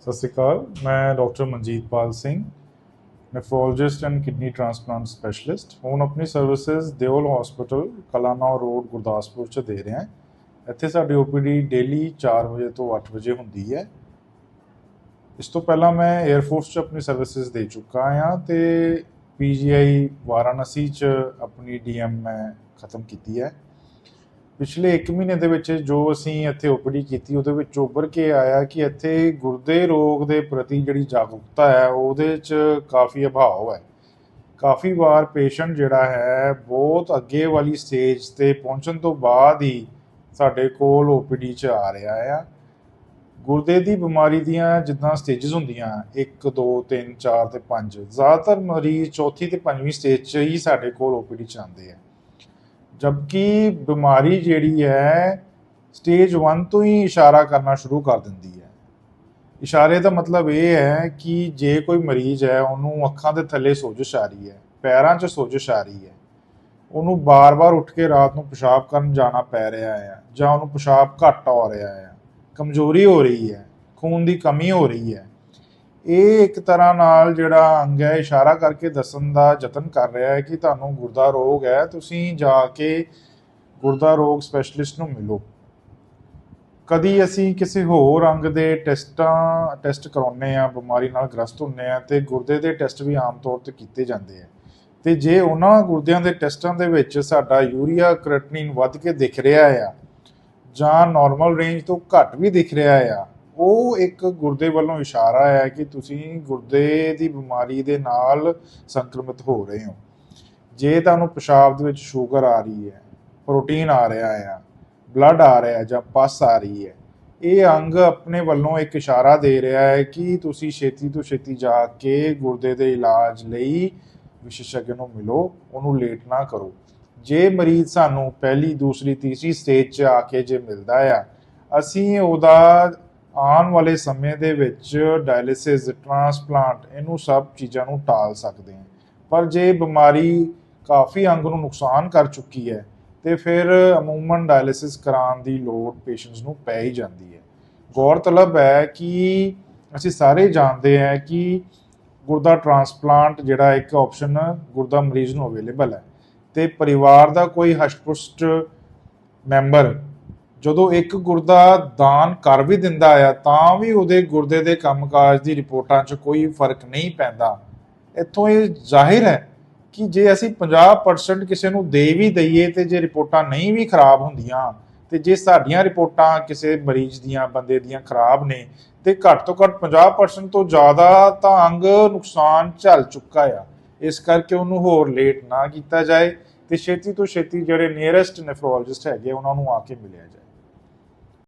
ਸਤਿ ਸ਼੍ਰੀ ਅਕਾਲ, ਮੈਂ doctor Manjeetpal Singh nephrologist and kidney transplant specialist. ਹੁਣ ਆਪਣੀ services Deol hospital Kalanaur road, Gurdaspur ਚ ਦੇ ਰਹੇ ਹਾਂ। ਇੱਥੇ ਸਾਡੀ ਓਪੀਡੀ ਡੇਲੀ 4 ਵਜੇ ਤੋਂ 8 ਵਜੇ ਹੁੰਦੀ ਹੈ। ਇਸ ਤੋਂ ਪਹਿਲਾਂ ਮੈਂ 에ਅਰਫੋਰਸ ਚ ਆਪਣੀ ਸਰਵਿਸਿਜ਼ ਦੇ ਚੁੱਕਾ ਹਾਂ ਤੇ ਪੀਜੀਆਈ ਵਾਰਾਣਸੀ ਚ ਆਪਣੀ ਡੀਐਮ ਮੈਂ ਖਤਮ ਕੀਤੀ ਹੈ। ਪਿਛਲੇ 1 ਮਹੀਨੇ ਦੇ ਵਿੱਚ ਜੋ ਅਸੀਂ ਇੱਥੇ ਓਪੀਡੀ ਕੀਤੀ, ਉਹਦੇ ਵਿੱਚ ਉੱਭਰ ਕੇ ਆਇਆ ਕਿ ਇੱਥੇ ਗੁਰਦੇ ਰੋਗ ਦੇ ਪ੍ਰਤੀ ਜਿਹੜੀ ਜਾਗਰੂਕਤਾ ਹੈ, ਉਹਦੇ 'ਚ ਕਾਫੀ ਅਭਾਵ ਹੈ। ਕਾਫੀ ਵਾਰ ਪੇਸ਼ੈਂਟ ਜਿਹੜਾ ਹੈ, ਬਹੁਤ ਅੱਗੇ ਵਾਲੀ ਸਟੇਜ ਤੇ ਪਹੁੰਚਣ ਤੋਂ ਬਾਅਦ ਹੀ ਸਾਡੇ ਕੋਲ ਓਪੀਡੀ 'ਚ ਆ ਰਿਹਾ ਆ। ਗੁਰਦੇ ਦੀ ਬਿਮਾਰੀ ਦੀਆਂ ਜਿੱਦਾਂ ਸਟੇजेस ਹੁੰਦੀਆਂ 1 2 3 4 ਤੇ 5 ਜ਼ਿਆਦਾਤਰ ਮਰੀਜ਼ ਚੌਥੀ ਤੇ ਪੰਜਵੀਂ ਸਟੇਜ 'ਚ ਹੀ ਸਾਡੇ ਕੋਲ ਓਪੀਡੀ 'ਚ ਆਉਂਦੇ ਆ। ਜਦਕਿ ਬਿਮਾਰੀ ਜਿਹੜੀ ਹੈ ਸਟੇਜ 1 ਤੋਂ ਹੀ ਇਸ਼ਾਰਾ ਕਰਨਾ ਸ਼ੁਰੂ ਕਰ ਦਿੰਦੀ ਹੈ। ਇਸ਼ਾਰੇ ਦਾ ਮਤਲਬ ਇਹ ਹੈ ਕਿ ਜੇ ਕੋਈ ਮਰੀਜ਼ ਹੈ, ਉਹਨੂੰ ਅੱਖਾਂ ਦੇ ਥੱਲੇ ਸੋਜਸ਼ ਆ ਰਹੀ ਹੈ, ਪੈਰਾਂ 'ਚ ਸੋਜਸ਼ ਆ ਰਹੀ ਹੈ, ਉਹਨੂੰ ਬਾਰ-ਬਾਰ ਉੱਠ ਕੇ ਰਾਤ ਨੂੰ ਪਿਸ਼ਾਬ ਕਰਨ ਜਾਣਾ ਪੈ ਰਿਹਾ ਹੈ ਜਾਂ ਉਹਨੂੰ ਪਿਸ਼ਾਬ ਘੱਟ ਆ ਰਿਹਾ ਹੈ, ਕਮਜ਼ੋਰੀ ਹੋ ਰਹੀ ਹੈ, ਖੂਨ ਦੀ ਕਮੀ ਹੋ ਰਹੀ ਹੈ ਇਹ ਇੱਕ ਤਰ੍ਹਾਂ ਨਾਲ ਜਿਹੜਾ ਅੰਗ ਹੈ, ਇਸ਼ਾਰਾ ਕਰਕੇ ਦੱਸਣ ਦਾ ਯਤਨ ਕਰ ਰਿਹਾ ਹੈ ਕਿ ਤੁਹਾਨੂੰ ਗੁਰਦਾ ਰੋਗ ਹੈ, ਤੁਸੀਂ ਜਾ ਕੇ ਗੁਰਦਾ ਰੋਗ ਸਪੈਸ਼ਲਿਸਟ ਨੂੰ ਮਿਲੋ। ਕਦੀ ਅਸੀਂ ਕਿਸੇ ਹੋਰ ਅੰਗ ਦੇ ਟੈਸਟਾਂ, ਟੈਸਟ ਕਰਾਉਨੇ ਆ ਬਿਮਾਰੀ ਨਾਲ ਗ੍ਰਸਤ ਹੁੰਨੇ ਆ ਤੇ ਗੁਰਦੇ ਦੇ ਟੈਸਟ ਵੀ ਆਮ ਤੌਰ ਤੇ ਕੀਤੇ ਜਾਂਦੇ ਆ। ਤੇ ਜੇ ਉਹਨਾਂ ਗੁਰਦਿਆਂ ਦੇ ਟੈਸਟਾਂ ਦੇ ਵਿੱਚ ਸਾਡਾ ਯੂਰੀਆ ਕ੍ਰੀਟਿਨਿਨ ਵੱਧ ਕੇ ਦਿਖ ਰਿਹਾ ਆ ਜਾਂ ਨਾਰਮਲ ਰੇਂਜ ਤੋਂ ਘੱਟ ਵੀ ਦਿਖ ਰਿਹਾ ਆ ਉਹ ਇੱਕ ਗੁਰਦੇ ਵੱਲੋਂ ਇਸ਼ਾਰਾ ਹੈ ਕਿ ਤੁਸੀਂ ਗੁਰਦੇ ਦੀ ਬਿਮਾਰੀ ਦੇ ਨਾਲ ਸੰਕਰਮਿਤ ਹੋ ਰਹੇ ਹੋ। ਜੇ ਤੁਹਾਨੂੰ ਪਿਸ਼ਾਬ ਦੇ ਵਿੱਚ ਸ਼ੂਗਰ ਆ ਰਹੀ ਹੈ, ਪ੍ਰੋਟੀਨ ਆ ਰਿਹਾ ਆ ਬਲੱਡ ਆ ਰਿਹਾ ਜਾਂ ਪਸ ਆ ਰਹੀ ਹੈ, ਇਹ ਅੰਗ ਆਪਣੇ ਵੱਲੋਂ ਇੱਕ ਇਸ਼ਾਰਾ ਦੇ ਰਿਹਾ ਹੈ ਕਿ ਤੁਸੀਂ ਛੇਤੀ ਤੋਂ ਛੇਤੀ ਜਾ ਕੇ ਗੁਰਦੇ ਦੇ ਇਲਾਜ ਲਈ ਵਿਸ਼ੇਸ਼ज्ञ ਨੂੰ ਮਿਲੋ, ਉਹਨੂੰ ਲੇਟ ਨਾ ਕਰੋ। ਜੇ ਮਰੀਜ਼ ਸਾਨੂੰ ਪਹਿਲੀ, ਦੂਸਰੀ, ਤੀਸਰੀ ਸਟੇਜ 'ਚ ਆ ਕੇ ਜੇ ਮਿਲਦਾ ਆ, ਅਸੀਂ ਉਹਦਾ ਆਉਣ ਵਾਲੇ ਸਮੇਂ ਦੇ ਵਿੱਚ ਡਾਇਲਿਸਿਸ ਟ੍ਰਾਂਸਪਲਾਂਟ ਇਹਨੂੰ ਸਭ ਚੀਜ਼ਾਂ ਨੂੰ ਟਾਲ ਸਕਦੇ ਹਾਂ। ਪਰ ਜੇ ਬਿਮਾਰੀ ਕਾਫੀ ਅੰਗ ਨੂੰ ਨੁਕਸਾਨ ਕਰ ਚੁੱਕੀ ਹੈ, ਤੇ ਫਿਰ ਅਮੂਮਨ ਡਾਇਲਿਸਿਸ ਕਰਾਉਣ ਦੀ ਲੋੜ ਪੇਸ਼ੈਂਟਸ ਨੂੰ ਪੈ ਹੀ ਜਾਂਦੀ ਹੈ। ਗੌਰਤਲਬ ਹੈ ਕਿ ਅਸੀਂ ਸਾਰੇ ਜਾਣਦੇ ਹਾਂ ਕਿ ਗੁਰਦਾ ਟ੍ਰਾਂਸਪਲਾਂਟ ਜਿਹੜਾ ਇੱਕ ਆਪਸ਼ਨ ਗੁਰਦਾ ਮਰੀਜ਼ ਨੂੰ ਅਵੇਲੇਬਲ ਹੈ। ਤੇ ਪਰਿਵਾਰ ਦਾ ਕੋਈ ਹਸ਼ਪੁਸ਼ਟ ਮੈਂਬਰ ਜਦੋਂ ਇੱਕ ਗੁਰਦਾ ਦਾਨ ਕਰ ਵੀ ਦਿੰਦਾ ਆ, ਤਾਂ ਵੀ ਉਹਦੇ ਗੁਰਦੇ ਦੇ ਕੰਮਕਾਜ ਦੀ ਰਿਪੋਰਟਾਂ 'ਚ ਕੋਈ ਫ਼ਰਕ ਨਹੀਂ ਪੈਂਦਾ। ਇੱਥੋਂ ਇਹ ਜ਼ਾਹਿਰ ਹੈ ਕਿ ਜੇ ਅਸੀਂ 50% ਕਿਸੇ ਨੂੰ ਦੇ ਵੀ ਦਈਏ ਤੇ ਜੇ ਰਿਪੋਰਟਾਂ ਨਹੀਂ ਵੀ ਖਰਾਬ ਹੁੰਦੀਆਂ ਤੇ ਜੇ ਸਾਡੀਆਂ ਰਿਪੋਰਟਾਂ ਕਿਸੇ ਮਰੀਜ਼ ਦੀਆਂ, ਬੰਦੇ ਦੀਆਂ ਖਰਾਬ ਨੇ ਤੇ ਘੱਟ ਤੋਂ ਘੱਟ 50% ਤੋਂ ਜ਼ਿਆਦਾ ਤਾਂ ਅੰਗ ਨੁਕਸਾਨ ਝੱਲ ਚੁੱਕਾ ਆ। ਇਸ ਕਰਕੇ ਉਹਨੂੰ ਹੋਰ ਲੇਟ ਨਾ ਕੀਤਾ ਜਾਏ ਤੇ ਛੇਤੀ ਤੋਂ ਛੇਤੀ ਜਿਹੜੇ ਨੀਅਰੈਸਟ ਨੈਫਰੋਲੋਜਿਸਟ ਹੈਗੇ ਉਹਨਾਂ ਨੂੰ ਆ ਕੇ ਮਿਲਿਆ ਜਾਏ।